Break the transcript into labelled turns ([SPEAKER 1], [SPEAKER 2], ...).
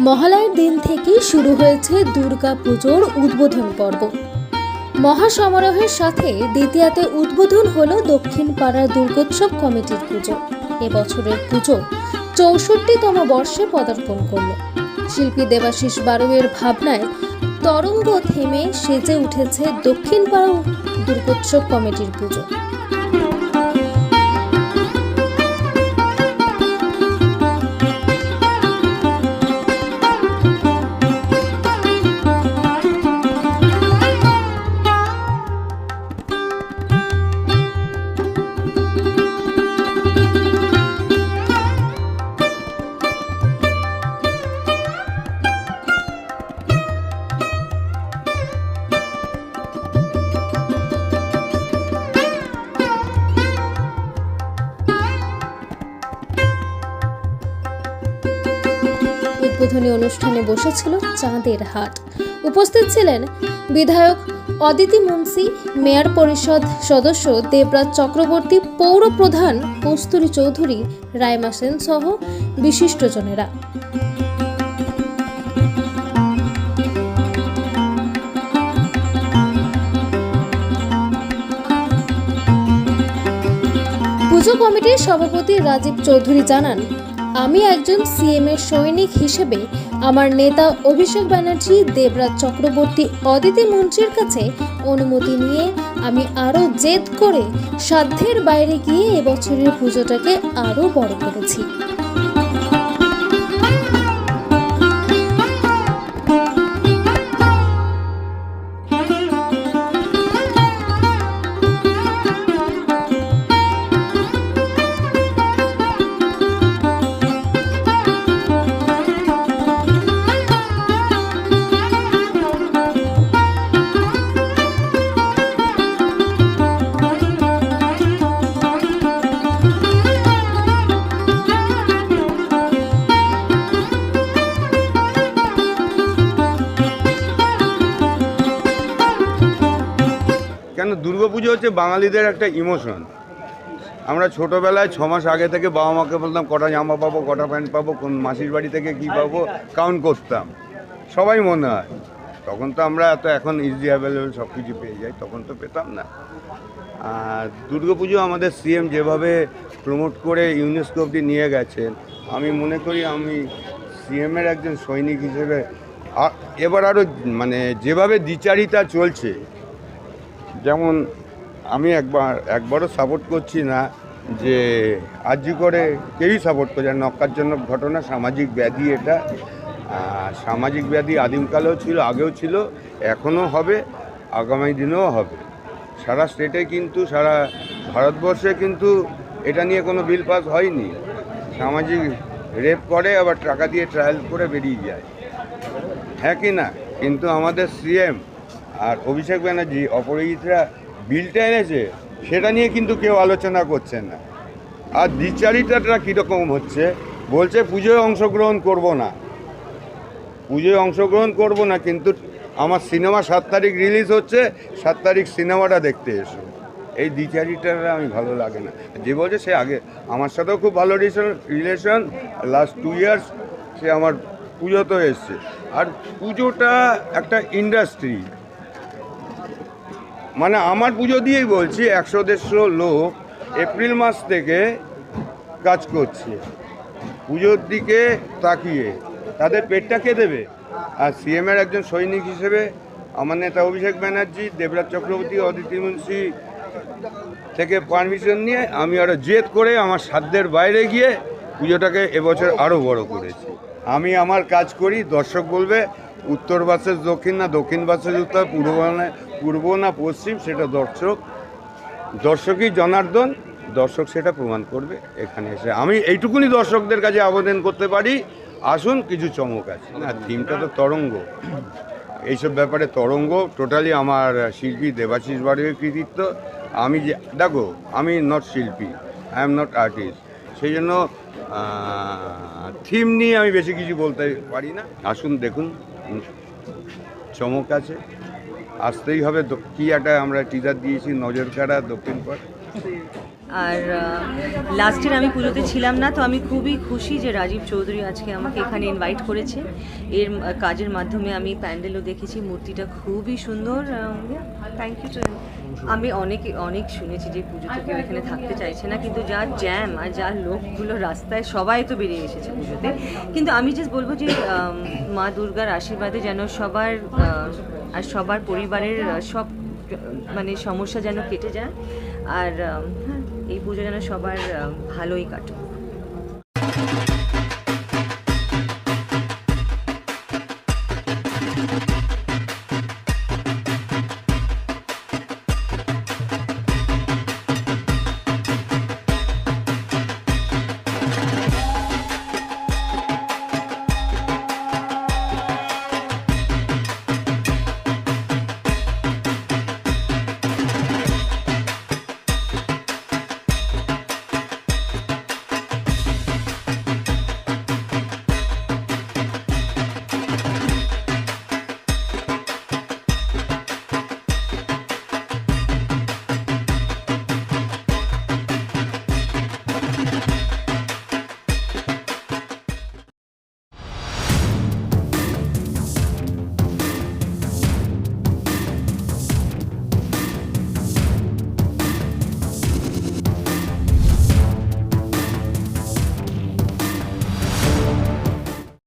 [SPEAKER 1] মহালয়ের দিন থেকে শুরু হয়েছে দুর্গা পুজোর উদ্বোধন পর্ব। মহাসমারোহের সাথে দ্বিতীয়াতে উদ্বোধন হল দক্ষিণ পাড়ার দুর্গোৎসব কমিটির পুজো। এবছরের পুজো চৌষট্টিতম বর্ষে পদার্পণ করল। শিল্পী দেবাশিস বারুয়ের ভাবনায় তরঙ্গ থেমে সেজে উঠেছে দক্ষিণ পাড়া দুর্গোৎসব কমিটির পুজো। উদ্বোধনী অনুষ্ঠানে বসেছিল চাঁদের হাট। উপস্থিত ছিলেন বিধায়ক অদিতি মুন্সি, মেয়র পরিষদ সদস্য দেবরাজ চক্রবর্তী, পৌর প্রধান কস্তুরী চৌধুরী, রায়মা সেন সহ বিশিষ্টজনেরা। পুজো কমিটির সভাপতি রাজীব চৌধুরী জানান আমি একজন সিএম এর সৈনিক হিসেবে আমার নেতা অভিষেক ব্যানার্জি, দেবরাজ চক্রবর্তী, অদিতি মঞ্চের কাছে অনুমতি নিয়ে আমি আরও জেদ করে সাধ্যের বাইরে গিয়ে এবছরের পুজোটাকে আরও বড় করেছি।
[SPEAKER 2] হচ্ছে বাঙালিদের একটা ইমোশন আমরা ছোটোবেলায় ছ মাস আগে থেকে বাবা মাকে বলতাম, কটা জামা পাবো, কটা প্যান্ট পাবো, কোন মাসির বাড়ি থেকে কী পাবো? কাউন্ট করতাম। সবাই মনে হয়। তখন তো আমরা এত এখন ইজি অ্যাভেলেবেল সব কিছু পেয়ে যাই, তখন তো পেতাম না। আর দুর্গাপুজো আমাদের সিএম যেভাবে প্রমোট করে ইউনেস্কো অবধি নিয়ে গেছেন আমি মনে করি আমি সিএমের একজন সৈনিক হিসেবে এবার আরও মানে যেভাবে দ্বিচারিতা চলছে, যেমন আমি একবার, একবারও সাপোর্ট করছি না যে আর্জি করে কেউই সাপোর্ট করছে না। নক্কারজনক ঘটনা, সামাজিক ব্যাধি এটা। সামাজিক ব্যাধি আদিমকালেও ছিল, আগেও ছিল, এখনও হবে, আগামী দিনেও হবে। সারা স্টেটে কিন্তু, সারা ভারতবর্ষে কিন্তু এটা নিয়ে কোনো বিল পাস হয়নি। সামাজিক রেপ করে, আবার টাকা দিয়ে ট্রায়াল করে বেরিয়ে যায়। হ্যাঁ কি না? কিন্তু আমাদের সিএম আর অভিষেক ব্যানার্জি অপরাজিতরা বিলটা এনেছে, সেটা নিয়ে কিন্তু কেউ আলোচনা করছে না। আর দ্বিচারিতাটা কীরকম হচ্ছে, বলছে পুজোয় অংশগ্রহণ করব না। পুজোয় অংশগ্রহণ করব না, কিন্তু আমার সিনেমা সাত তারিখ রিলিজ হচ্ছে, সাত তারিখ সিনেমাটা দেখতে এসো। এই দ্বিচারিটা আমি ভালো লাগে না। যে বলছে সে আগে, আমার সাথেও খুব ভালো রিলেশন লাস্ট টু ইয়ার্স সে আমার পুজোতেও এসছে। আর পুজোটা একটা ইন্ডাস্ট্রি মানে আমার পুজো দিয়েই বলছি, একশো দেড়শো লোক এপ্রিল মাস থেকে কাজ করছে। পুজোর দিকে তাকিয়ে। তাদের পেটটা কে দেবে? আর সিএমের একজন সৈনিক হিসেবে আমার নেতা অভিষেক ব্যানার্জি, দেবরাজ চক্রবর্তী, অদিতি মুন্সি থেকে পারমিশন নিয়ে আমি আরও জেদ করে আমার সাধ্যের বাইরে গিয়ে পুজোটাকে এবছর আরও বড় করেছি। আমি আমার কাজ করি, দর্শক বলবে উত্তর বাসের দক্ষিণ না, দক্ষিণ বাসের উত্তর, পূর্ব পূর্ব না, পশ্চিম, সেটা দর্শক। দর্শকই জনার্দন, দর্শক সেটা প্রমাণ করবে এখানে এসে। আমি এইটুকুনি দর্শকদের কাছে আবেদন করতে পারি। আসুন, কিছু চমক আছে। না, থিমটা তো তরঙ্গ। এইসব ব্যাপারে তরঙ্গ, টোটালি আমার শিল্পী দেবাশিস বাড়ির কৃতিত্ব। আমি যে, দেখো, আমি নট শিল্পী আই এম নট আর্টিস্ট সেই জন্য থিম নিয়ে আমি বেশি কিছু বলতে পারি না। আসুন, দেখুন। চমক আছে। আসতেই হবে কি একটা আমরা টিজার দিয়েছি, নজর কাড়া, দক্ষিণ পাড়
[SPEAKER 3] আর লাস্টের আমি পুজোতে ছিলাম না, তো আমি খুবই খুশি যে রাজীব চৌধুরী আজকে আমাকে এখানে ইনভাইট করেছে। এর কাজের মাধ্যমে আমি প্যান্ডেলও দেখেছি, মূর্তিটা খুবই সুন্দর থ্যাংক ইউ আমি অনেক অনেক শুনেছি যে পুজোতে কেউ এখানে থাকতে চাইছে না কিন্তু যা জ্যাম আর যা লোকগুলো রাস্তায় সবাই তো বেরিয়ে এসেছে পুজোতে। কিন্তু আমি জাস্ট বলব যে মা দুর্গার আশীর্বাদে যেন সবার আর সবার পরিবারের সব মানে সমস্যা যেন কেটে যায়। আর হ্যাঁ এই পুজো যেন সবার ভালোই কাটুক।